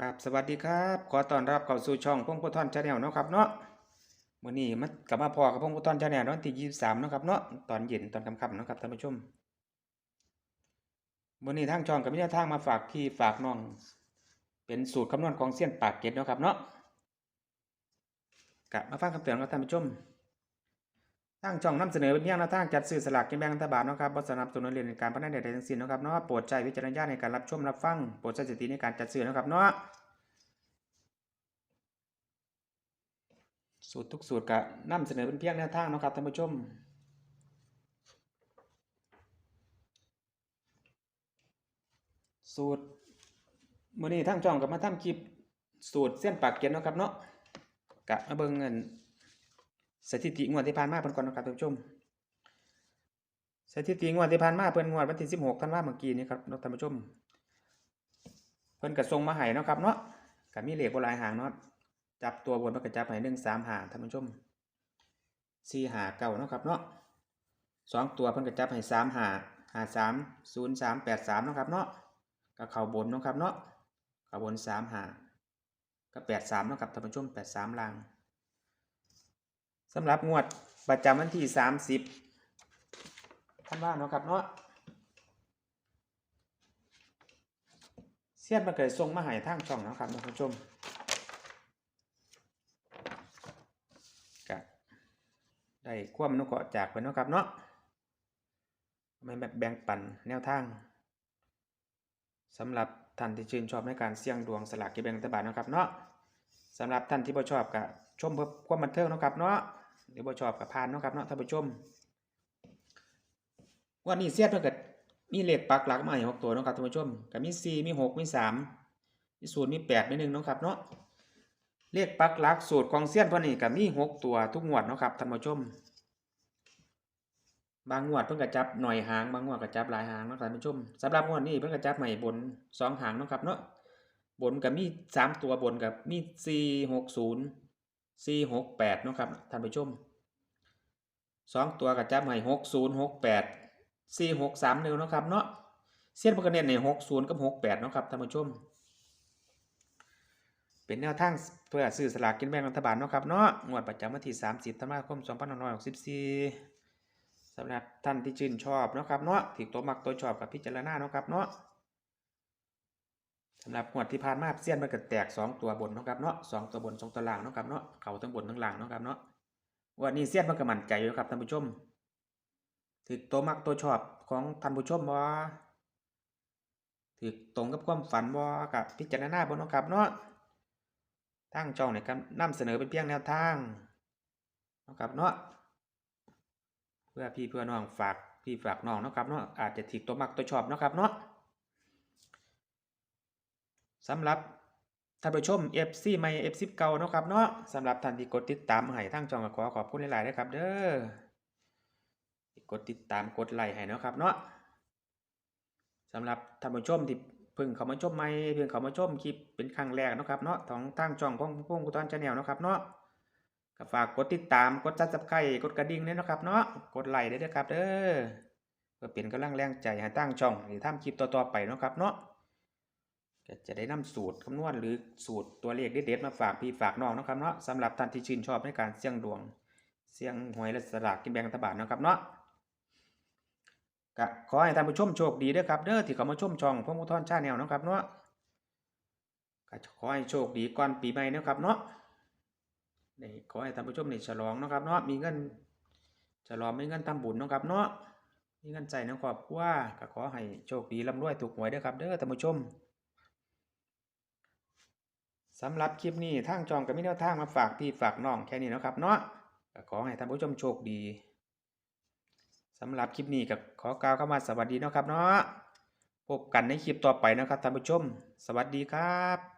ครับสวัสดีครับ ขอต้อนรับเข้าสู่ช่องพงพุทธอนชาแนลเนาะครับเนาะมื้อนี้มันกลับมาพอกับพงพุทธอนชาแนลวันที่23เนาะครับเนาะตอนเย็นตอนค่ำๆเนาะครับท่านผู้ชมมื้อนี้ทางช่องก็มีแนวทางมาฝากพี่ฝากน้อง เป็นสูตรคำนวณของเสี้ยนปากเก็ดเนาะครับเนาะกะมาฟังคำเตือนครับท่านผู้ชม ทางช่องนำเสนอเป็นเพียงแนวทางจัดซื้อสลากกินแบ่งรัฐบาลนะครับบ่สนับสนุนเรียนการพนันใดๆทั้งสิ้นนะครับเนาะโปรดใช้วิจารณญาณในการรับชมรับฟังโปรดใช้สติในการจัดซื้อนะครับเนาะสูตรทุกสูตรก็นำเสนอเป็นเพียงแนวทางนะครับท่านผู้ชมสูตรมื้อนี้ทางช่องก็มาทำคลิปสูตรเส้นปากเก็ดเนะครับเนาะกะมาเบิ่งเงิน สถิติงวดที่ผ่านมาเพิ่นก่อนนะครับท่านผู้ชม สถิติงวดที่ผ่านมาเพิ่นงวดวันที่16ธันวาเมื่อกี้นี้ครับเนาท่านผู้ชม เพิ่นก็ส่งมาให้นะครับเนาะก็มีเหลขบ่หลายหางเนาะจับตัวบนมันก็จับให้หนึ่งสามหาท่านผู้ชมสี่หาเก้าเนาะครับเนาะสองตัวเพิ่นก็จับให้สามหาหาสามศูนย์สามแปดสามเนาะครับเนาะก็เข่าบนเนาะครับเนาะเข่าบนสามหาก็แปดสามเนาะครับท่านผู้ชมแปดสามลาง สำหรับงวดประจำวันที่สามสิบท่านว่าเนาะครับเนาะเสียนมันเกิดทรงมาให้ทางช่องเนาะครับท่านผู้ชมก็ได้ความนุเคราะจากไปเนาะครับเนาะไม่แบบแบ่งปันแนวทางสำหรับท่านที่ชื่นชอบในการเสี่ยงดวงสลากกินแบ่งรัฐบาลนะครับเนาะสำหรับท่านที่บ่ชอบก็ชมเพื่อความบันเทิงนะครับเนาะ รือบ่ชอบก็ผ่านเนาะครับเนาะท่านผู้ชมวันนี้เสียดเพิ่นก็มีเลขปักหลักมาให้หกตัวเนาะครับท่านผู้ชมก็มี4มี6มี3มี0มี8มี1เนาะครับเนาะเลขปักหลักสูตรของเซียนเพิ่นนี่ก็มีหกตัวทุกงวดเนาะครับท่านผู้ชม บางงวดเพิ่นก็จับหน่อยหางบางงวดก็จับหลายหางเนาะท่านผู้ชมสำหรับงวดนี้เพิ่นก็จับใหม่บนสองหางเนาะครับเนาะบนก็มีสามตัวบนกับมีสี่หกศูนย์ สี่หกแปดนะครับท่านผู้ชมสองตัวก็จับใหม่หกศูนย์หกแปดสี่หกสามหนึ่งนะครับเนาะเซียนเพิ่นก็เน้นในหกศูนย์กับหกแปดนะครับท่านผู้ชม เป็นแนวทางเพื่อซื้อสลากกินแบ่งรัฐบาลนะครับเนาะงวดประจำวันที่30ธันวาคม2564สำหรับท่านที่ชื่นชอบนะครับเนาะที่ตัวมักตัวชอบกับพิจารณาเนาะครับเนาะ สำหรับงวดที่ผ่านมาเซียนมันก็แตก2ตัวบนนะครับเนาะสองตัวบนสองตัวล่างนะครับเนาะเข้าทั้งบนทั้งล่างนะครับเนาะวันนี้เซียนมันก็มั่นใจอยู่ครับท่านผู้ชมถือตัวมักตัวชอบของท่านผู้ชมบ่ถือตรงกับความฝันบ่กับพิจารณาบ่เนะครับเนาะทางช่องเนี่ยครับนำเสนอเป็นเพียงแนวทางนะครับเนาะเพื่อพี่เพื่อน้องฝากพี่ฝากน้องนะครับเนาะอาจจะถิกตัวมักตัวชอบนะครับเนาะ สำหรับท่านผู้ชม FC ใหม่ FC เก่าเนาะครับเนาะสำหรับท่านที่กดติดตามให้ทางช่องก็ขอขอบคุณหลายๆนะครับเด้อกดติดตามกดไลค์ให้เนาะครับเนาะสำหรับท่านผู้ชมที่เพิ่งเขามาชมใหม่เพิ่งเขามาชมคลิปเป็นครั้งแรกเนาะครับเนาะของทางช่องของพงกุตอนชาแนลนาะครับเนาะก็ฝากกดติดตามกดซับสไครต์กดกระดิ่งด้วยเนาะครับเนาะกดไลค์ได้วยครับเด้อเพื่อเป็นกำลังแรงใจให้ตั้งช่องให้ทำคลิปต่อๆไปเนาะครับเนาะ ก็จะได้นำสูตรคำนวณหรือสูตรตัวเลขเด็ดๆมาฝากพี่ฝากน้องนะครับเนาะสำหรับท่านที่ชื่นชอบในการเสี่ยงดวง เสี่ยงหวยและสลากกินแบ่งรัฐบาลนะครับเนาะก็ขอให้ท่านผู้ชมโชคดีด้อครับเด้อที่เขามาชมช่องพงมุทอนชาแนลนะครับเนาะก็ขอให้โชคดีก่อนปีใหม่นะครับเนาะนี่ขอให้ท่านผู้ชมนี่ฉลองนะครับเนาะมีเงินฉลองมีเงินทำบุญนะครับเนาะมีเงินใจในครอบครัวก็ขอให้โชคดีร่ำรวยถูกหวยด้อครับเด้อท่านผู้ชม สำหรับคลิปนี้ทางจองกับไมีแนวทางมาฝากพี่ฝากน้องแค่นี้นะครับเนาะขอให้ท่านผู้ชมโชคดีสำหรับคลิปนี้ก็ขอกล่าวคำว่าสวัสดีนะครับเนาะพบกันในคลิปต่อไปนะครับท่านผู้ชม สวัสดีครับ